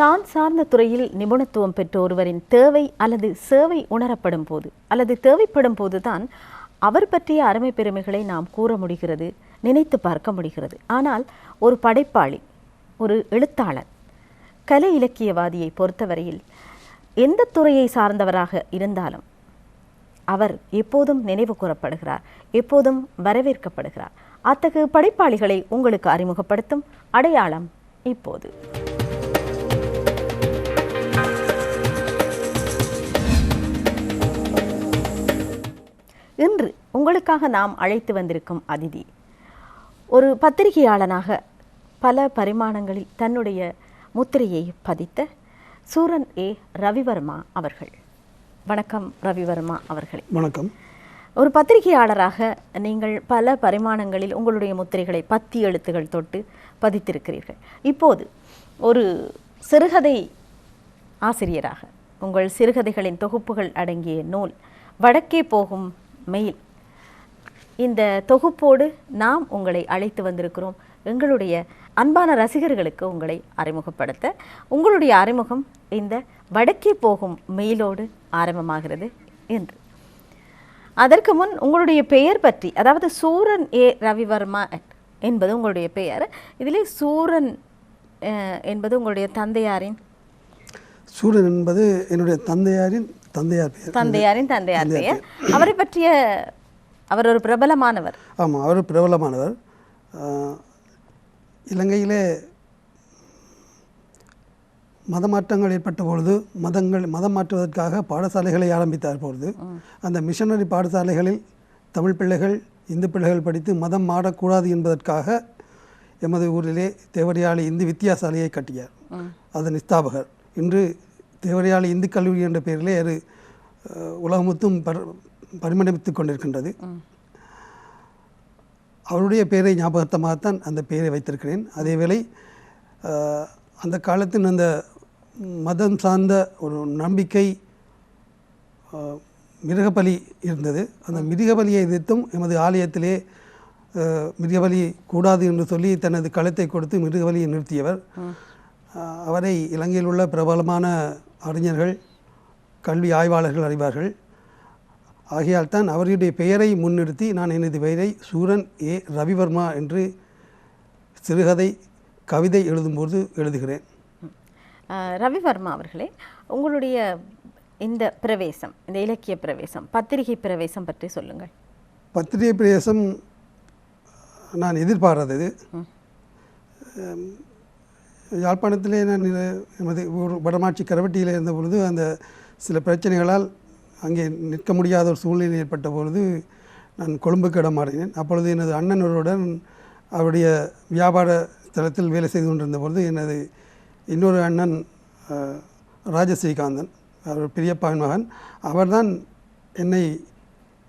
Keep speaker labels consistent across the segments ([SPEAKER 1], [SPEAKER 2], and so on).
[SPEAKER 1] தான் சார்ந்த துறையில் நிபுணத்துவம் பெற்ற ஒருவரின் தேவை அல்லது சேவை உணரப்படும் போது அல்லது தேவைப்படும் போதுதான் அவர் பற்றிய அருமை பெருமைகளை நாம் கூற முடிகிறது நினைத்து பார்க்க முடிகிறது. ஆனால் ஒரு படைப்பாளி ஒரு எழுத்தாளர் கலை இலக்கியவாதியை பொறுத்தவரையில் எந்த துறையை சார்ந்தவராக இருந்தாலும் அவர் எப்போதும் நினைவு கூறப்படுகிறார் எப்போதும் வரவேற்கப்படுகிறார். அத்தகு படைப்பாளிகளை உங்களுக்கு அறிமுகப்படுத்தும் அடையாளம் இப்போது. இன்று உங்களுக்காக நாம் அழைத்து வந்திருக்கும் அதிதி. ஒரு பத்திரிகையாளனாக பல பரிமாணங்களில் தன்னுடைய முத்திரையை பதித்த சூரன் ஏ. ரவிவர்மா அவர்கள். வணக்கம் ரவிவர்மா அவர்களே.
[SPEAKER 2] வணக்கம்.
[SPEAKER 1] ஒரு பத்திரிகையாளராக நீங்கள் பல பரிமாணங்களில் உங்களுடைய முத்திரைகளை பத்தி எழுத்துகள் தொட்டு பதித்திருக்கிறீர்கள். இப்போது ஒரு சிறுகதை ஆசிரியராக உங்கள் சிறுகதைகளின் தொகுப்புகள் அடங்கிய நூல் வடக்கே போகும் மெயில் இந்த தொகுப்போடு நாம் உங்களை அழைத்து வந்திருக்கிறோம். எங்களுடைய அன்பான ரசிகர்களுக்கு உங்களை அறிமுகப்படுத்த. உங்களுடைய அறிமுகம் இந்த வடக்கே போகும் மெயிலோடு ஆரம்பமாகிறது என்று. அதற்கு முன் உங்களுடைய பெயர் பற்றி அதாவது சூரன் ஏ. ரவிவர்மா என்பது உங்களுடைய பெயர். இதிலே சூரன் என்பது உங்களுடைய தந்தையாரின்.
[SPEAKER 2] சூரன் என்பது என்னுடைய தந்தையாரின் தந்தையார் பெயர்
[SPEAKER 1] தந்தையாரின் தந்தையார் பெயர். அவரை பற்றிய அவர் ஒரு பிரபலமானவர்.
[SPEAKER 2] ஆமாம் அவர் பிரபலமானவர். இலங்கையிலே மதமாற்றங்கள் ஏற்பட்ட பொழுது மதங்கள் மதம் மாற்றுவதற்காக பாடசாலைகளை ஆரம்பித்தார் பொழுது. அந்த மிஷனரி பாடசாலைகளில் தமிழ் பிள்ளைகள் இந்து பிள்ளைகள் படித்து மதம் மாறக்கூடாது என்பதற்காக எமது ஊரிலே தேவரியாளி இந்து வித்தியாசாலையை கட்டியார். அதன் ஸ்தாபகர் இன்று தேவரியாளி இந்து கல்லூரி என்ற பெயரிலே அது உலகமொத்தும் பர் பரிமளித்துக் கொண்டிருக்கின்றது. அவருடைய பெயரை ஞாபகத்தமாகத்தான் அந்த பெயரை வைத்திருக்கிறேன். அதேவேளை அந்த காலத்தின் அந்த மதம் சார்ந்த ஒரு நம்பிக்கை மிருகபலி இருந்தது. அந்த மிருகபலியை எதிர்த்தும் எமது ஆலயத்திலே மிருகபலி கூடாது என்று சொல்லி தனது களத்தை கொடுத்து மிருகபலியை நிறுத்தியவர். அவரை இலங்கையில் உள்ள பிரபலமான அறிஞர்கள் கல்வி ஆய்வாளர்கள் அறிவார்கள். ஆகையால் தான் அவருடைய பெயரை முன்னிறுத்தி நான் எனது பெயரை சூரன் ஏ. ரவிவர்மா என்று சிறுகதை கவிதை எழுதும்போது எழுதுகிறேன்.
[SPEAKER 1] ரவிவர்மா அவர்களே உங்களுடைய இந்த பிரவேசம் இந்த இலக்கிய பிரவேசம் பத்திரிகை பிரவேசம் பற்றி சொல்லுங்கள்.
[SPEAKER 2] பத்திரிகை பிரவேசம் நான் எதிர்பாராதது. யாழ்ப்பாணத்திலே நான் எமது ஊர் வடமாட்சி கரவட்டியில் இருந்த பொழுது அந்த சில பிரச்சனைகளால் அங்கே நிற்க முடியாத ஒரு சூழ்நிலை ஏற்பட்ட பொழுது நான் கொழும்புக்கு இடம் மாறினேன். அப்பொழுது எனது அண்ணனருடன் அவருடைய வியாபார தளத்தில் வேலை செய்து கொண்டிருந்த பொழுது எனது இன்னொரு அண்ணன் ராஜஸ்ரீகாந்தன் அவர் பெரியப்பாவின் மகன். அவர்தான் என்னை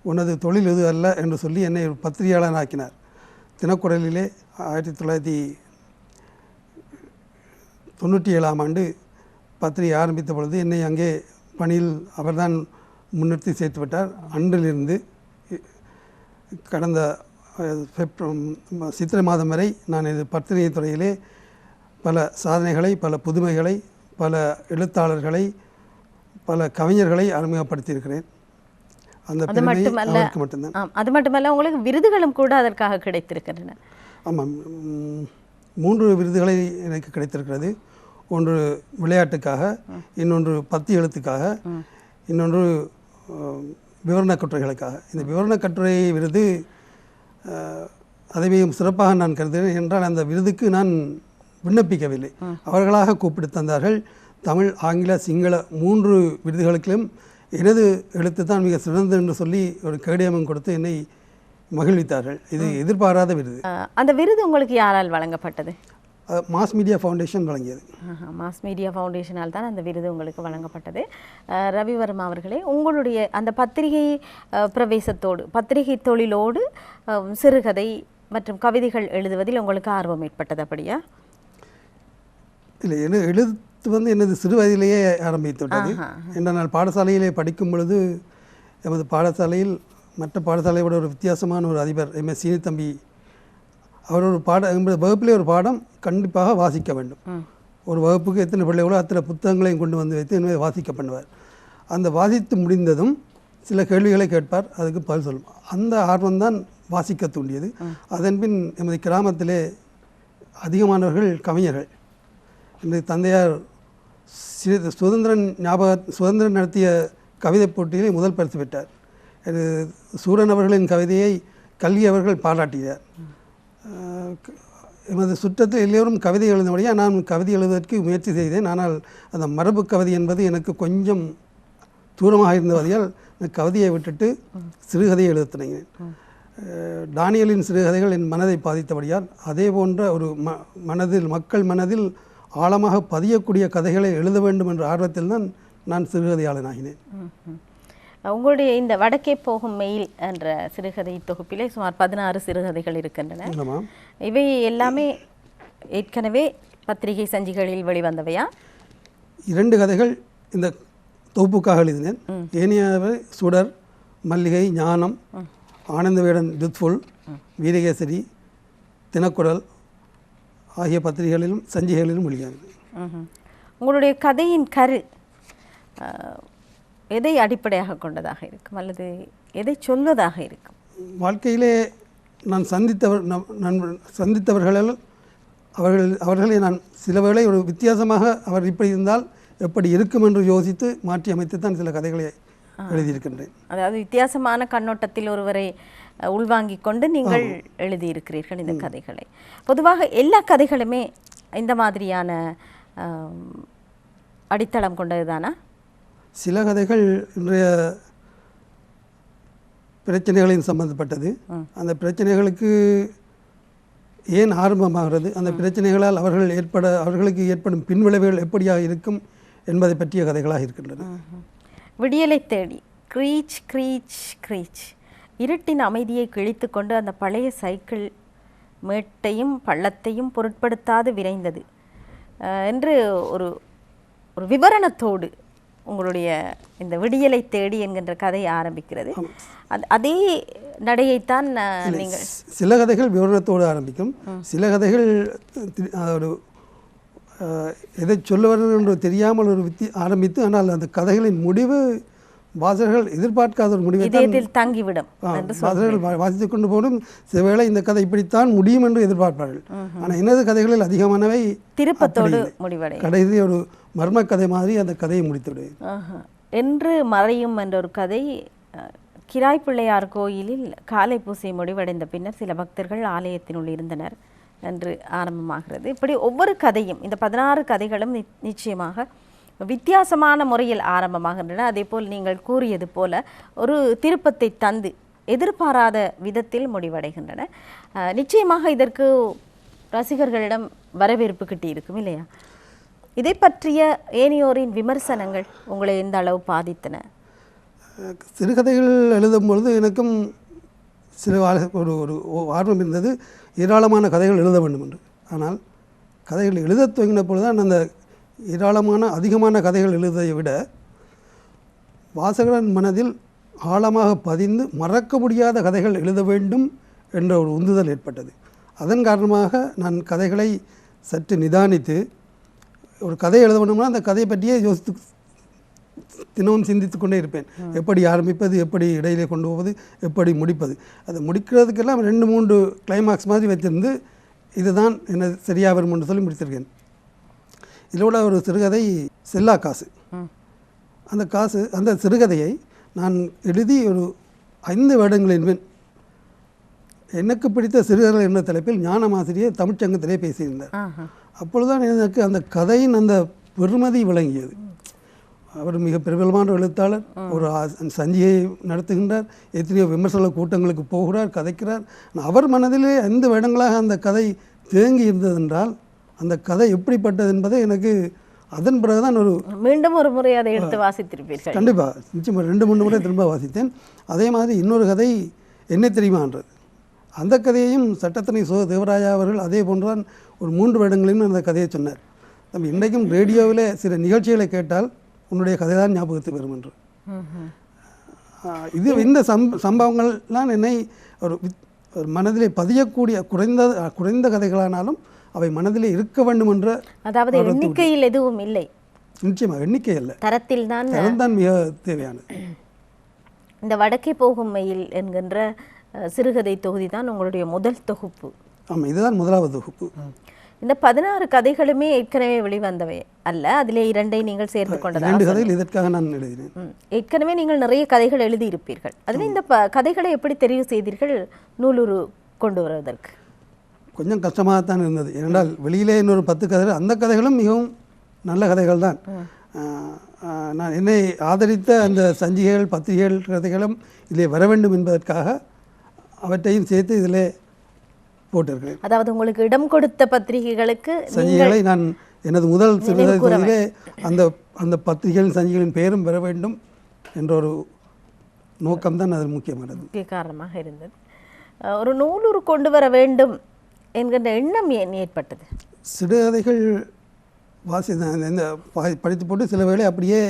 [SPEAKER 2] உனது தொழில் இது அல்ல என்று சொல்லி என்னை ஒரு பத்திரிகையாளன் ஆக்கினார் தினக்குரலிலே ஆயிரத்தி தொள்ளாயிரத்தி தொண்ணூற்றி ஏழாம் ஆண்டு பத்திரிகை ஆரம்பித்த பொழுது என்னை அங்கே பணியில் அவர்தான் முன்னிறுத்தி சேர்த்து விட்டார். அன்றிலிருந்து கடந்த சித்திரை மாதம் வரை நான் இது பத்திரிகை துறையிலே பல சாதனைகளை பல புதுமைகளை பல எழுத்தாளர்களை பல கவிஞர்களை அறிமுகப்படுத்தியிருக்கிறேன். அந்த
[SPEAKER 1] மட்டுமல்ல
[SPEAKER 2] மட்டும்தான்.
[SPEAKER 1] அது மட்டுமல்ல உங்களுக்கு விருதுகளும் கூட அதற்காக கிடைத்திருக்கின்றன.
[SPEAKER 2] ஆமாம் மூன்று விருதுகளை எனக்கு கிடைத்திருக்கிறது. ஒன்று விளையாட்டுக்காக இன்னொன்று பத்தி எழுத்துக்காக இன்னொன்று விவரணக் கட்டுரைகளுக்காக. இந்த விவரணக் கட்டுரை விருது அதை மிகவும் சிறப்பாக நான் கருதுகிறேன் என்றால் அந்த விருதுக்கு நான் விண்ணப்பிக்கவில்லை. அவர்களாக கூப்பிட்டு தந்தார்கள் தமிழ் ஆங்கில சிங்கள மூன்று விருதுகளுக்கும் எனது எழுத்து தான் மிக சிறந்தது என்று சொல்லி ஒரு கேடயமும் கொடுத்து என்னை மகிழ்வித்தார்கள். இது எதிர்பாராத விருது.
[SPEAKER 1] அந்த விருது உங்களுக்கு யாரால் வழங்கப்பட்டது?
[SPEAKER 2] மாஸ் மீடியா ஃபவுண்டேஷன் வழங்கியது.
[SPEAKER 1] மாஸ் மீடியா ஃபவுண்டேஷனால் தான் அந்த விருது உங்களுக்கு வழங்கப்பட்டது. ரவிவர்மா அவர்களே உங்களுடைய அந்த பத்திரிகை பிரவேசத்தோடு பத்திரிகை தொழிலோடு சிறுகதை மற்றும் கவிதைகள் எழுதுவதில் உங்களுக்கு ஆர்வம் ஏற்பட்டது அப்படியா?
[SPEAKER 2] இல்லை எழு எழுத்து வந்து எனது சிறு வயதிலேயே ஆரம்பித்து விட்டது. என்ற நான் பாடசாலையிலே படிக்கும் பொழுது எமது பாடசாலையில் மற்ற பாடசாலையை விட ஒரு வித்தியாசமான ஒரு அதிபர் எம். எஸ். சீனித்தம்பி அவர் ஒரு பாட எமது வகுப்பிலே ஒரு பாடம் கண்டிப்பாக வாசிக்க வேண்டும். ஒரு வகுப்புக்கு எத்தனை பிள்ளைகளோ அத்தனை புத்தகங்களையும் கொண்டு வந்து வைத்து எனவே வாசிக்க பண்ணுவார். அந்த வாசித்து முடிந்ததும் சில கேள்விகளை கேட்பார் அதுக்கு பதில் சொல்லும். அந்த ஆர்வம்தான் வாசிக்க தூண்டியது. அதன்பின் எமது கிராமத்திலே அதிகமானவர்கள் கவிஞர்கள். எனது தந்தையார் சுதந்திரன் ஞாபக சுதந்திரன் நடத்திய கவிதை போட்டியிலே முதல் பரிசு பெற்றார். இது சூரன் அவர்களின் கவிதையை கல்வி அவர்கள் பாராட்டினார். எமது சுற்றத்தில் எல்லோரும் கவிதை எழுதும்படியாக நான் கவிதை எழுதுவதற்கு முயற்சி செய்தேன். ஆனால் அந்த மரபு கவிதை என்பது எனக்கு கொஞ்சம் தூரமாக இருந்தபடியால் கவிதையை விட்டுட்டு சிறுகதையை எழுதத் டானியலின் சிறுகதைகள் என் மனதை பாதித்தபடியால் அதே போன்ற ஒரு ம மனதில் மக்கள் மனதில் ஆழமாக பதியக்கூடிய கதைகளை எழுத வேண்டும் என்ற ஆர்வத்தில் தான் நான் சிறுகதையாளனாகினேன்.
[SPEAKER 1] உங்களுடைய இந்த வடக்கே போகும் மெயில் என்ற சிறுகதை தொகுப்பிலே சுமார் பதினாறு சிறுகதைகள் இருக்கின்றன. இவை எல்லாமே ஏற்கனவே பத்திரிகை சஞ்சிகளில் வெளிவந்தவையா?
[SPEAKER 2] இரண்டு கதைகள் இந்த தொகுப்புக்காக எழுதினேன். ஏனையவை சுடர் மல்லிகை ஞானம் ஆனந்தவேடன் யுத்ஃபுல் வீரகேசரி தினக்குரல் ஆகிய பத்திரிகைகளிலும் சஞ்சிகைகளிலும் வெளியானது.
[SPEAKER 1] ம்ஹும். உங்களுடைய கதையின் கரு எதை அடிப்படையாக கொண்டதாக இருக்கும் அல்லது எதை சொல்வதாக இருக்கும்?
[SPEAKER 2] வாழ்க்கையிலே நான் சந்தித்தவர் நண்பர் சந்தித்தவர்களால் அவர்கள் அவர்களை நான் சில வேளை ஒரு வித்தியாசமாக அவர் இப்படி இருந்தால் எப்படி இருக்கும் என்று யோசித்து மாற்றி அமைத்து தான் சில கதைகளை எழுதியிருக்கின்றேன்.
[SPEAKER 1] அதாவது வித்தியாசமான கண்ணோட்டத்தில் ஒருவரை அஹ், உள்வாங்கிக் கொண்டு நீங்கள் எழுதியிருக்கிறீர்கள் இந்த கதைகளை. பொதுவாக எல்லா கதைகளுமே இந்த மாதிரியான அடித்தளம் கொண்டதுதானா?
[SPEAKER 2] சில கதைகள் இன்றைய பிரச்சனைகளின் சம்பந்தப்பட்டது. அந்த பிரச்சனைகளுக்கு ஏன் ஆரம்பமாகிறது? அந்த பிரச்சனைகளால் அவர்கள் ஏற்பட அவர்களுக்கு ஏற்படும் பின்விளைவுகள் எப்படியாக இருக்கும் என்பதை பற்றிய கதைகளாக இருக்கின்றன.
[SPEAKER 1] விடியலை தேடி க்ரீச் க்ரீச் க்ரீச். இருட்டின் அமைதியை கிழித்து கொண்டு அந்த பழைய சைக்கிள் மேட்டையும் பள்ளத்தையும் பொருட்படுத்தாது விரைந்தது. என்று ஒரு ஒரு விவரணத்தோடு உங்களுடைய இந்த விடியலை தேடி என்கின்ற கதை ஆரம்பிக்கிறது. அது அதே நடையைத்தான் நீங்கள்
[SPEAKER 2] சில கதைகள் விவரணத்தோடு ஆரம்பிக்கும். சில கதைகள் ஒரு எதை சொல்ல என்று தெரியாமல் ஒரு வித்தி ஆரம்பித்து ஆனால் அந்த கதைகளின் முடிவு வாசகர்கள் எதிர்பார்க்காத ஒரு முடிவை
[SPEAKER 1] தங்கிவிடும்
[SPEAKER 2] வாசகர்கள் வா- வாசித்துக் கொண்டு போடும் சில வேளை இந்த கதை இப்படித்தான் முடியும் என்று எதிர்பார்ப்பார்கள். ஆனால் எனது கதைகளில் அதிகமானவை
[SPEAKER 1] திருப்பத்தோடு முடிவடை
[SPEAKER 2] கடைசி ஒரு மர்ம கதை மாதிரி அந்த கதையை முடித்து விடுவேன்.
[SPEAKER 1] என்று மறையும் என்ற ஒரு கதை கிராய் பிள்ளையார் கோயிலில் காலை பூசை முடிவடைந்த பின்னர் சில பக்தர்கள் ஆலயத்தினுள் இருந்தனர் என்று ஆரம்பமாகிறது. இப்படி ஒவ்வொரு கதையும் இந்த பதினாறு கதைகளும் நிச்சயமாக வித்தியாசமான முறையில் ஆரம்பமாகின்றன. அதேபோல் நீங்கள் கூறியது போல ஒரு திருப்பத்தை தந்து எதிர்பாராத விதத்தில் முடிவடைகின்றன. நிச்சயமாக இதற்கு ரசிகர்களிடம் வரவேற்பு கிட்டி இருக்கும் இல்லையா? இதை பற்றிய ஏனையோரின் விமர்சனங்கள் உங்களை எந்த அளவு பாதித்தன?
[SPEAKER 2] சிறுகதைகள் எழுதும் பொழுது எனக்கும் சில ஒரு ஒரு ஓ- ஆர்வம் இருந்தது. ஏராளமான கதைகள் எழுத வேண்டும் என்று. ஆனால் கதைகள் எழுதத் துவங்கின பொழுது தான் அந்த ஏராளமான அதிகமான கதைகள் எழுதுவதை விட வாசகரின் மனதில் ஆழமாக பதிந்து மறக்க முடியாத கதைகள் எழுத வேண்டும் என்ற ஒரு உந்துதல் ஏற்பட்டது. அதன் காரணமாக நான் கதைகளை சற்று நிதானித்து ஒரு கதை எழுத வேண்டும்னா அந்த கதையை பற்றியே யோசித்து தினமும் சிந்தித்து கொண்டே இருப்பேன். எப்படி ஆரம்பிப்பது எப்படி இடையிலே கொண்டு போவது எப்படி முடிப்பது. அதை முடிக்கிறதுக்கெல்லாம் ரெண்டு மூன்று கிளைமாக்ஸ் மாதிரி வைத்திருந்து இதுதான் என்ன சரியாக வரும் என்று சொல்லி முடித்திருக்கேன். இதோட ஒரு சிறுகதை செல்லா காசு. அந்த காசு அந்த சிறுகதையை நான் எழுதி ஒரு ஐந்து வருடங்களின் பின் எனக்கு பிடித்த சிறுகதை என்ற தலைப்பில் ஞானமாசிரியர் தமிழ்ச்சங்கத்திலே பேசியிருந்தார். அப்பொழுதுதான் எனக்கு அந்த கதையின் அந்த பெருமதி விளங்கியது. அவர் மிக பிரபலமான எழுத்தாளர். ஒரு சஞ்சிகை நடத்துகின்றார். எத்தனையோ விமர்சன கூட்டங்களுக்கு போகிறார் கதைக்கிறார். அவர் மனதிலே ஐந்து வருடங்களாக அந்த கதை தேங்கி இருந்ததென்றால் அந்த கதை எப்படிப்பட்டது என்பதை எனக்கு அதன் பிறகுதான் ஒரு
[SPEAKER 1] மீண்டும் ஒரு முறை அதை எடுத்து வாசித்திருப்பீர்கள்.
[SPEAKER 2] கண்டிப்பாக நிச்சயமாக ரெண்டு மூணு முறை திரும்ப வாசித்தேன். அதே மாதிரி இன்னொரு கதை என்ன தெரியுமான்றது அந்த கதையையும் சட்டத்தனை சோ. தேவராயா அவர்கள் அதே போன்றுதான் ஒரு மூன்று வருடங்களிலும் அந்த கதையை சொன்னார். நம்ம இன்றைக்கும் ரேடியோவில் சில நிகழ்ச்சிகளை கேட்டால் உன்னுடைய கதை தான் ஞாபகத்துக்கு வரும் என்று. இது இந்த சம் சம்பவங்கள்லாம் என்னை ஒரு மனதிலே பதியக்கூடிய குறைந்த குறைந்த கதைகளானாலும் அவை மனதிலே இருக்க வேண்டும் என்ற
[SPEAKER 1] அதாவது எண்ணிக்கையில் எதுவும் இல்லை.
[SPEAKER 2] நிச்சயமாக எண்ணிக்கை அல்ல.
[SPEAKER 1] தரத்தில் தான்
[SPEAKER 2] தரம்தான் மிக தேவையானது.
[SPEAKER 1] இந்த வடக்கே போகும் மயில் என்கின்ற சிறுகதை தொகுதி தான் உங்களுடைய முதல் தொகுப்பு.
[SPEAKER 2] ஆமாம் இதுதான் முதலாவது தொகுப்பு.
[SPEAKER 1] இந்த பதினாறு கதைகளுமே ஏற்கனவே வெளிவந்தவை அல்ல. அதிலே இரண்டை நீங்கள் சேர்த்து கொண்டதா
[SPEAKER 2] இரண்டு கதைகள் இதற்காக நான் எழுதினேன்.
[SPEAKER 1] ஏற்கனவே நீங்கள் நிறைய கதைகள் எழுதியிருப்பீர்கள். அதில் இந்த கதைகளை எப்படி தெரிவு செய்தீர்கள் நூலுரு கொண்டு வருவதற்கு?
[SPEAKER 2] கொஞ்சம் கஷ்டமாகத்தான் இருந்தது. ஏனென்றால் வெளியிலே இன்னொரு பத்து கதைகள் அந்த கதைகளும் மிகவும் நல்ல கதைகள் தான் நான் என்னை ஆதரித்த அந்த சஞ்சிகைகள் பத்திரிகைகள் கதைகளும் இதிலே வர வேண்டும் என்பதற்காக அவற்றையும் சேர்த்து இதிலே போட்டிருக்கிறேன்.
[SPEAKER 1] அதாவது உங்களுக்கு இடம் கொடுத்த பத்திரிகைகளுக்கு
[SPEAKER 2] சஞ்சிகைகளை நான் எனது முதல் தொகுதியிலே அந்த அந்த பத்திரிகைகளின் சஞ்சிகைகளின் பெயரும் பெற வேண்டும் என்ற ஒரு நோக்கம்தான் அதில் முக்கியமானது.
[SPEAKER 1] முக்கிய காரணமாக இருந்தது. ஒரு நூலுரு கொண்டு வர வேண்டும் என்கின்ற எண்ணம் ஏன் ஏற்பட்டது?
[SPEAKER 2] சிறுகதைகள் வாசி இந்த படித்து போட்டு சில வேளை அப்படியே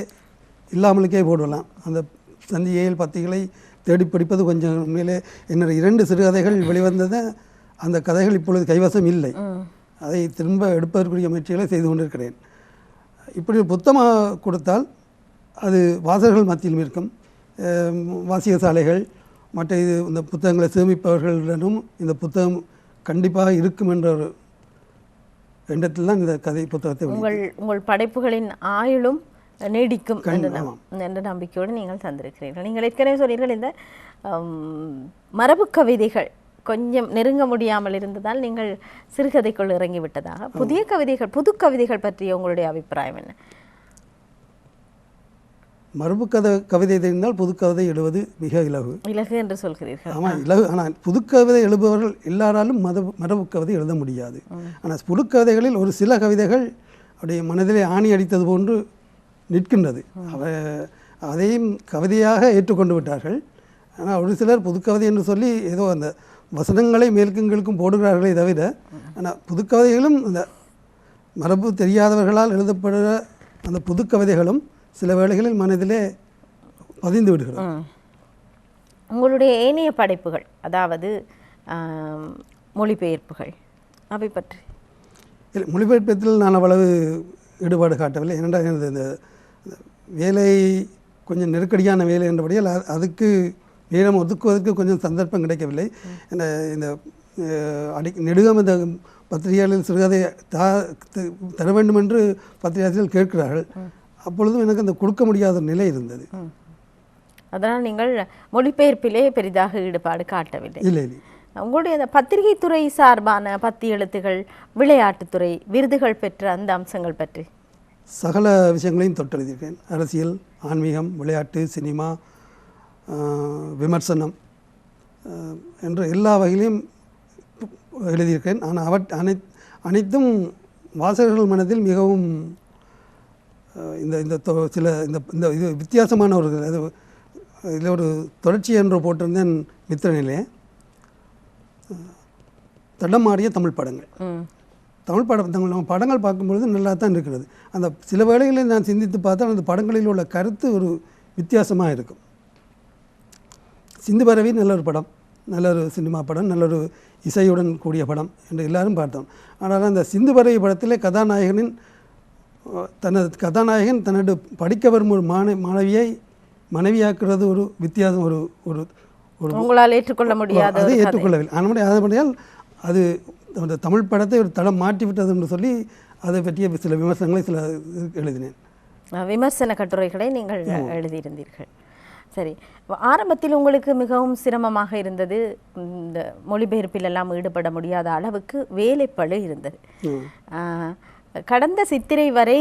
[SPEAKER 2] இல்லாமலுக்கே போடலாம். அந்த சந்திகைகள் பத்திகளை தேடி படிப்பது கொஞ்சம் உண்மையிலே என்னோட இரண்டு சிறுகதைகள் வெளிவந்தது. அந்த கதைகள் இப்பொழுது கைவசம் இல்லை. அதை திரும்ப எடுப்பதற்குரிய முயற்சிகளை செய்து கொண்டிருக்கிறேன். இப்படி ஒரு புத்தகமாக கொடுத்தால் அது வாசகர்கள் மத்தியிலும் இருக்கும். வாசிக சாலைகள் மற்ற இது இந்த புத்தகங்களை சேமிப்பவர்களிடமும் இந்த புத்தகம் கண்டிப்பாக இருக்கும் என்ற ஒரு எண்ணத்தில் தான் இந்த கதை புத்தகத்தை.
[SPEAKER 1] உங்கள் உங்கள் படைப்புகளின் ஆயுளும் நீடிக்கும் என்ற நம்- என்ற நம்பிக்கையோடு நீங்கள் தந்திருக்கிறீர்கள். நீங்கள் ஏற்கனவே சொன்னீர்கள் இந்த மரபு கவிதைகள் கொஞ்சம் நெருங்க முடியாமல் இருந்ததால் நீங்கள் சிறுகதைக்குள் இறங்கி விட்டதாக புதிய கவிதைகள் புது கவிதைகள் பற்றிய உங்களுடைய அபிப்பிராயம் என்ன?
[SPEAKER 2] மரபு கதை கவிதை தெரிந்தால் புது கவிதை எழுவது மிக இலகு.
[SPEAKER 1] இலகு என்று சொல்கிறீர்கள்.
[SPEAKER 2] ஆமாம் இலகு. ஆனால் புது கவிதை எழுபவர்கள் எல்லாராலும் மத மரபு கவிதை எழுத முடியாது. ஆனால் புது கவிதைகளில் ஒரு சில கவிதைகள் அப்படியே மனதிலே ஆணி அடித்தது போன்று நிற்கின்றது. அவ அதையும் கவிதையாக ஏற்றுக்கொண்டு விட்டார்கள். ஆனால் ஒரு சிலர் புதுக்கவிதை என்று சொல்லி ஏதோ அந்த வசனங்களை மேற்குங்களுக்கும் போடுகிறார்களே தவிர ஆனால் புதுக்கவிதைகளும் அந்த மரபு தெரியாதவர்களால் எழுதப்படுகிற அந்த புதுக்கவிதைகளும் சில வேளைகளில் மனதிலே பதிந்து விடுகிறது.
[SPEAKER 1] உங்களுடைய ஏனைய படைப்புகள் அதாவது மொழிபெயர்ப்புகள் அவை பற்றி.
[SPEAKER 2] இல்லை மொழிபெயர்ப்பத்தில் நான் அவ்வளவு ஈடுபாடு காட்டவில்லை. ஏனென்றால் எனது இந்த வேலை கொஞ்சம் நெருக்கடியான வேலை என்றபடியால் அதுக்கு நேரம் ஒதுக்குவதற்கு கொஞ்சம் சந்தர்ப்பம் கிடைக்கவில்லை. இந்த இந்த அடி நெடுகம் இந்த பத்திரிகைகளில் சிறுகதை தர வேண்டும் என்று பத்திரிகையாளர்கள் கேட்கிறார்கள். அப்பொழுதும் எனக்கு அந்த கொடுக்க முடியாத நிலை இருந்தது.
[SPEAKER 1] அதனால் நீங்கள் மொழிபெயர்ப்பிலே பெரிதாக ஈடுபாடு காட்டவில்லை.
[SPEAKER 2] இல்லை இல்லை.
[SPEAKER 1] உங்களுடைய அந்த பத்திரிகை துறை சார்பான பத்தி எழுத்துகள் விளையாட்டுத்துறை விருதுகள் பெற்ற அந்த அம்சங்கள் பற்றி.
[SPEAKER 2] சகல விஷயங்களையும் தொட்டெழுதியிருக்கேன் அரசியல் ஆன்மீகம் விளையாட்டு சினிமா விமர்சனம் என்ற எல்லா வகையிலையும் எழுதியிருக்கேன். ஆனால் அவற் அனை அனைத்தும் வாசகர்கள் மனதில் மிகவும் இந்த இந்த தொ- சில இந்த இந்த இது வித்தியாசமான ஒரு அது இதில் ஒரு தொடர்ச்சி என்று போட்டிருந்தேன் மித்திரனிலே. தடமாறிய தமிழ் படங்கள். தமிழ் படம் தமிழ் நம்ம படங்கள் பார்க்கும்பொழுது நல்லா தான் இருக்கிறது. அந்த சில வேளைகளில் நான் சிந்தித்து பார்த்தால் அந்த படங்களில் உள்ள கருத்து ஒரு வித்தியாசமாக இருக்கும். சிந்து பரவி நல்ல ஒரு படம் நல்ல ஒரு சினிமா படம் நல்ல ஒரு இசையுடன் கூடிய படம் என்று எல்லாரும் பார்த்தோம். ஆனால் அந்த சிந்து பரவி படத்திலே கதாநாயகனின் தனது கதாநாயகன் தன்னோட படிக்க வரும் ஒரு மாண மாணவியை மனைவியாக்குறது ஒரு வித்தியாசம் ஒரு ஒரு ஒரு
[SPEAKER 1] உங்களால் ஏற்றுக்கொள்ள முடியாத
[SPEAKER 2] அதை. ஏற்றுக்கொள்ளவில்லை. ஆனால் அதன்படியால் அது அந்த தமிழ் படத்தை ஒரு தடம் மாற்றி விட்டது என்று சொல்லி அதை பற்றிய சில விமர்சனங்களை சில எழுதினேன்.
[SPEAKER 1] விமர்சன கட்டுரைகளை நீங்கள் எழுதியிருந்தீர்கள். சரி. ஆரம்பத்தில் உங்களுக்கு மிகவும் சிரமமாக இருந்தது இந்த மொழிபெயர்ப்பில் எல்லாம் ஈடுபட முடியாத அளவுக்கு வேலைப்பளு இருந்தது. கடந்த சித்திரை வரை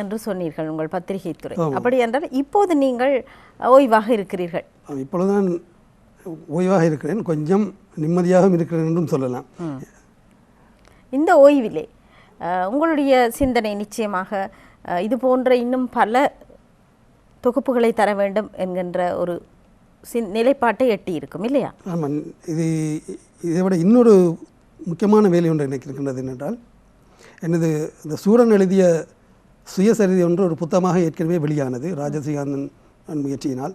[SPEAKER 1] என்று சொன்னீர்கள் உங்கள் பத்திரிகை துறை அப்படி என்றால் இப்போது நீங்கள் ஓய்வாக இருக்கிறீர்கள்.
[SPEAKER 2] இப்பொழுது நான் ஓய்வாக இருக்கிறேன். கொஞ்சம் நிம்மதியாகவும் இருக்கிறேன் என்றும் சொல்லலாம்.
[SPEAKER 1] இந்த ஓய்விலே உங்களுடைய சிந்தனை நிச்சயமாக இது போன்ற இன்னும் பல தொகுப்புகளை தர வேண்டும் என்கின்ற ஒரு சின் நிலைப்பாட்டை எட்டி இருக்கும் இல்லையா?
[SPEAKER 2] ஆமாம் இது இதை விட இன்னொரு முக்கியமான வேலை ஒன்று எனக்கு இருக்கின்றது என்னென்றால் எனது இந்த சூரன் எழுதிய சுயசரிதை ஒன்று ஒரு புத்தகமாக ஏற்கனவே வெளியானது ராஜசிகாந்தன் முயற்சியினால்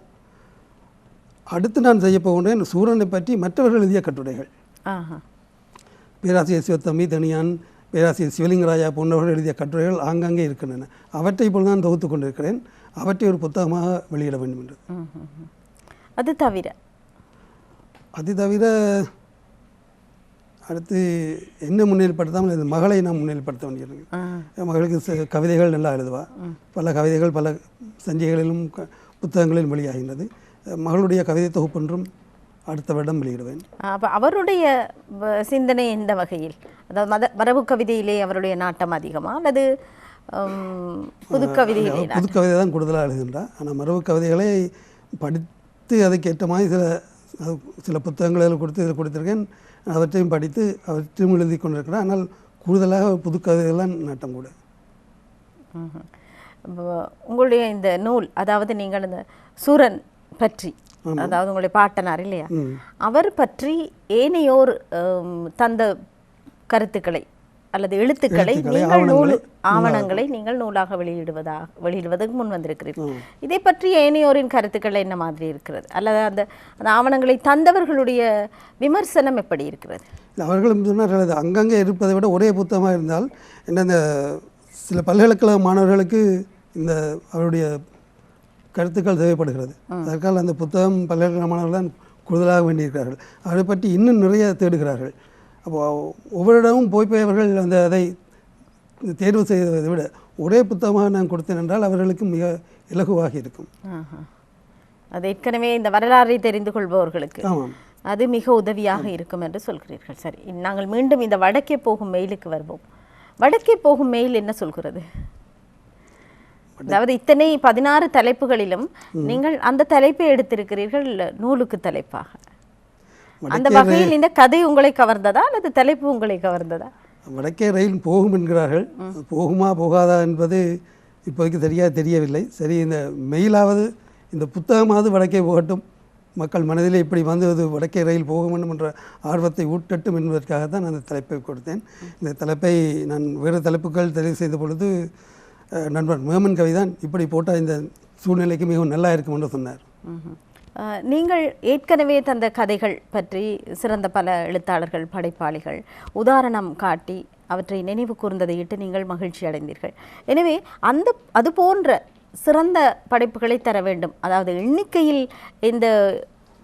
[SPEAKER 2] அடுத்து நான் செய்ய போகின்றேன் சூரனை பற்றி மற்றவர்கள் எழுதிய கட்டுரைகள். பேராசிரியர் சிவத்தம்பி தனியான் பேராசிரியர் சிவலிங்கராஜா போன்றவர்கள் எழுதிய கட்டுரைகள் ஆங்காங்கே இருக்கின்றன. அவற்றை இப்பொழுது நான் தொகுத்து கொண்டிருக்கிறேன். அவற்றை ஒரு புத்தகமாக வெளியிட வேண்டும் என்று.
[SPEAKER 1] அது தவிர?
[SPEAKER 2] அது தவிர அடுத்து என்ன முன்னிலைப்படுத்தாமல் இந்த மகளை நான் முன்னிலைப்படுத்த வேண்டியிருக்கு மகளுக்கு கவிதைகள் நல்லா எழுதுவா. பல கவிதைகள் பல சஞ்சிகைகளிலும் புத்தகங்களிலும் வெளியாகின்றது. மகளுடைய கவிதை தொகுப்பொன்றும் அடுத்த வருடம் வெளியிடுவேன்.
[SPEAKER 1] அப்ப அவருடைய சிந்தனை எந்த வகையில்? அதாவது மத மரபு கவிதையிலே அவருடைய நாட்டம் அதிகமா? அல்லது புது கவிதையிலே
[SPEAKER 2] புது கவிதை தான் கூடுதலாக எழுதுகின்றார். ஆனால் மரபு கவிதைகளை படித்து அதுக்கேற்ற மாதிரி சில அது சில புத்தகங்கள் அதில் கொடுத்து இதில் கொடுத்துருக்கேன். அவற்றையும் படித்து அவற்றையும் எழுதி கொண்டிருக்கிறேன் ஆனால் கூடுதலாக புது கவிதைகள்லாம் நாட்டம் கூட.
[SPEAKER 1] உங்களுடைய இந்த நூல் அதாவது நீங்கள் இந்த சூரன் பற்றி அதாவது உங்களுடைய பாட்டனார் இல்லையா. அவர் பற்றி ஏனையோர் தந்த கருத்துக்களை அல்லது எழுத்துக்களை நீங்கள் நூல்
[SPEAKER 2] ஆவணங்களை.
[SPEAKER 1] நீங்கள் நூலாக வெளியிடுவதாக வெளியிடுவதற்கு முன் வந்திருக்கிறீர்கள் இதை பற்றி ஏனையோரின் கருத்துக்கள் என்ன மாதிரி இருக்கிறது? அல்லது அந்த அந்த ஆவணங்களை தந்தவர்களுடைய விமர்சனம் எப்படி இருக்கிறது?
[SPEAKER 2] அவர்களும் சொன்னார்கள் அங்கங்கே இருப்பதை விட ஒரே புத்தகமாக இருந்தால் என்ன இந்த சில பல்கலைக்கழக மாணவர்களுக்கு இந்த அவருடைய கருத்துக்கள் தேவைப்படுகிறது. அதற்காக அந்த புத்தகம் பல்கலைக்கழக மாணவர்கள் தான் கூடுதலாக வேண்டியிருக்கிறார்கள். அதை பற்றி இன்னும் நிறைய தேடுகிறார்கள். அப்போ ஒவ்வொரு இடமும் போய் போய் அவர்கள் அந்த அதை தேர்வு செய்வதை விட ஒரே புத்தகமாக நான் கொடுத்தேன் என்றால் அவர்களுக்கு மிக இலகுவாக இருக்கும்.
[SPEAKER 1] அது ஏற்கனவே இந்த வரலாறை தெரிந்து கொள்பவர்களுக்கு
[SPEAKER 2] ஆமாம்.
[SPEAKER 1] அது மிக உதவியாக இருக்கும் என்று சொல்கிறீர்கள். சரி நாங்கள் மீண்டும் இந்த வடக்கே போகும் மெயிலுக்கு வருவோம். வடக்கே போகும் மெயில் என்ன சொல்கிறது? அதாவது இத்தனை பதினாறு தலைப்புகளிலும் நீங்கள் அந்த தலைப்பை எடுத்திருக்கிறீர்கள் நூலுக்கு தலைப்பாக. அந்த வகையில் இந்த கதை உங்களை கவர்ந்ததா அல்லது தலைப்பு உங்களை கவர்ந்ததா?
[SPEAKER 2] வடக்கே ரயில் போகும் என்கிறார்கள். போகுமா போகாதா என்பது இப்போதைக்கு சரியாக தெரியவில்லை. சரி இந்த மெயிலாவது இந்த புத்தகமாவது வடக்கே போகட்டும். மக்கள் மனதிலே இப்படி வந்து அது வடக்கே ரயில் போக வேண்டும் என்ற ஆர்வத்தை ஊட்டட்டும் என்பதற்காக தான் நான் அந்த தலைப்பை கொடுத்தேன். இந்த தலைப்பை நான் வேறு தலைப்புகள் தெரிவு செய்த பொழுது நண்பர் மேமன் கவிதான் இப்படி போட்டால் இந்த சூழ்நிலைக்கு மிகவும் நல்லா இருக்கும் என்று சொன்னார்.
[SPEAKER 1] நீங்கள் ஏற்கனவே தந்த கதைகள் பற்றி சிறந்த பல எழுத்தாளர்கள் படைப்பாளிகள் உதாரணம் காட்டி அவற்றை நினைவு கூர்ந்ததையிட்டு நீங்கள் மகிழ்ச்சி அடைந்தீர்கள். எனவே அந்த அது போன்ற சிறந்த படைப்புகளை தர வேண்டும். அதாவது எண்ணிக்கையில் இந்த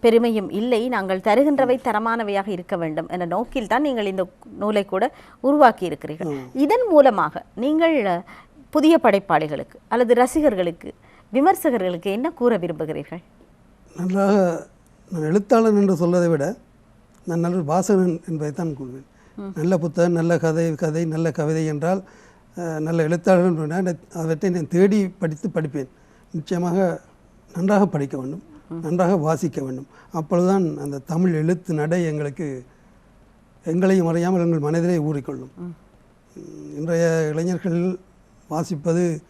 [SPEAKER 1] பெருமையும் இல்லை. நாங்கள் தருகின்றவை தரமானவையாக இருக்க வேண்டும் என்ற நோக்கில் தான் நீங்கள் இந்த நூலை கூட உருவாக்கி இருக்கிறீர்கள். இதன் மூலமாக நீங்கள் புதிய படைப்பாளிகளுக்கு அல்லது ரசிகர்களுக்கு விமர்சகர்களுக்கு என்ன கூற விரும்புகிறீர்கள்?
[SPEAKER 2] நன்றாக நான் எழுத்தாளன் என்று சொல்வதை விட நான் நல்ல ஒரு வாசகன் என்பதைத்தான் கூறுவேன். நல்ல புத்தகம் நல்ல கதை கதை நல்ல கவிதை என்றால் நல்ல எழுத்தாளர் அந்த- அவற்றை நான் தேடி படித்து படிப்பேன். நிச்சயமாக நன்றாக படிக்க வேண்டும் நன்றாக வாசிக்க வேண்டும். அப்பொழுதுதான் அந்த தமிழ் எழுத்து நடை எங்களுக்கு எங்களையும் அறியாமல் எங்கள் மனதிலே ஊறிக்கொள்ளும். இன்றைய இளைஞர்கள் வாசிப்பது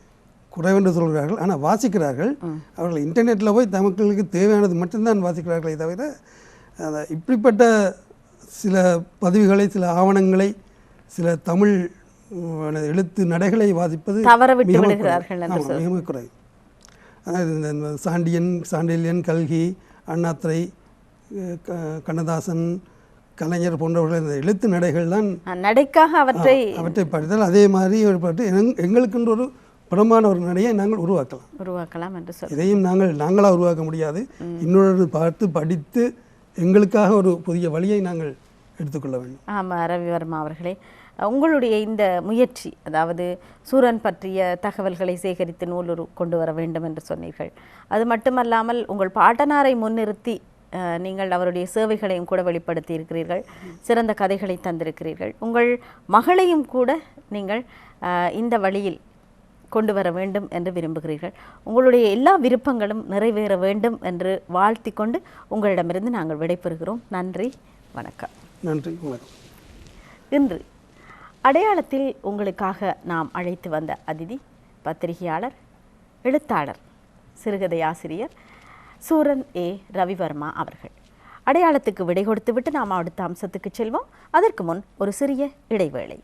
[SPEAKER 2] குறைவென்று சொல்கிறார்கள். ஆனால் வாசிக்கிறார்கள். அவர்கள் இன்டர்நெட்டில் போய் தமக்களுக்கு தேவையானது மட்டும்தான் வாசிக்கிறார்களே தவிர இப்படிப்பட்ட சில பதிவுகளை சில ஆவணங்களை சில தமிழ் எழுத்து நடைகளை வாசிப்பது மிகவும் இந்த சாண்டியன் சாண்டில்யன் கல்கி க- கண்ணதாசன் கலைஞர் போன்றவர்கள் இந்த எழுத்து நடைகள் தான்
[SPEAKER 1] நடைக்காக அவற்றை
[SPEAKER 2] அவற்றை படித்தால் அதே மாதிரி ஒரு பாட்டு எங்க- எங்களுக்கென்று ஒரு புறமான ஒரு நடையை நாங்கள் உருவாக்கலாம்.
[SPEAKER 1] உருவாக்கலாம் என்று சொல்
[SPEAKER 2] இதையும் நாங்கள் நாங்களாக உருவாக்க முடியாது. இன்னொரு பார்த்து படித்து எங்களுக்காக ஒரு புதிய வழியை நாங்கள் எடுத்துக்கொள்ள வேண்டும்.
[SPEAKER 1] ஆமாம் ரவிவர்மா அவர்களே. உங்களுடைய இந்த முயற்சி அதாவது சூரன் பற்றிய தகவல்களை சேகரித்து நூலுரு கொண்டு வர வேண்டும் என்று சொன்னீர்கள். அது மட்டுமல்லாமல் உங்கள் பாட்டனாரை முன்னிறுத்தி நீங்கள் அவருடைய சேவைகளையும் கூட வெளிப்படுத்தி இருக்கிறீர்கள் சிறந்த கதைகளை தந்திருக்கிறீர்கள். உங்கள் மகளையும் கூட நீங்கள் இந்த வழியில் கொண்டு வர வேண்டும் என்று விரும்புகிறீர்கள். உங்களுடைய எல்லா விருப்பங்களும் நிறைவேற வேண்டும் என்று வாழ்த்தி கொண்டு உங்களிடமிருந்து நாங்கள் விடைபெறுகிறோம். நன்றி வணக்கம்.
[SPEAKER 2] நன்றி வணக்கம்.
[SPEAKER 1] இன்று அடையாளத்தில் உங்களுக்காக நாம் அழைத்து வந்த அதிதி பத்திரிகையாளர் எழுத்தாளர் சிறுகதை ஆசிரியர் சூரன் ஏ. ரவிவர்மா அவர்கள். அடையாளத்துக்கு விடை கொடுத்துவிட்டு நாம் அடுத்த அம்சத்துக்கு செல்வோம். அதற்கு முன் ஒரு சிறிய இடைவேளை.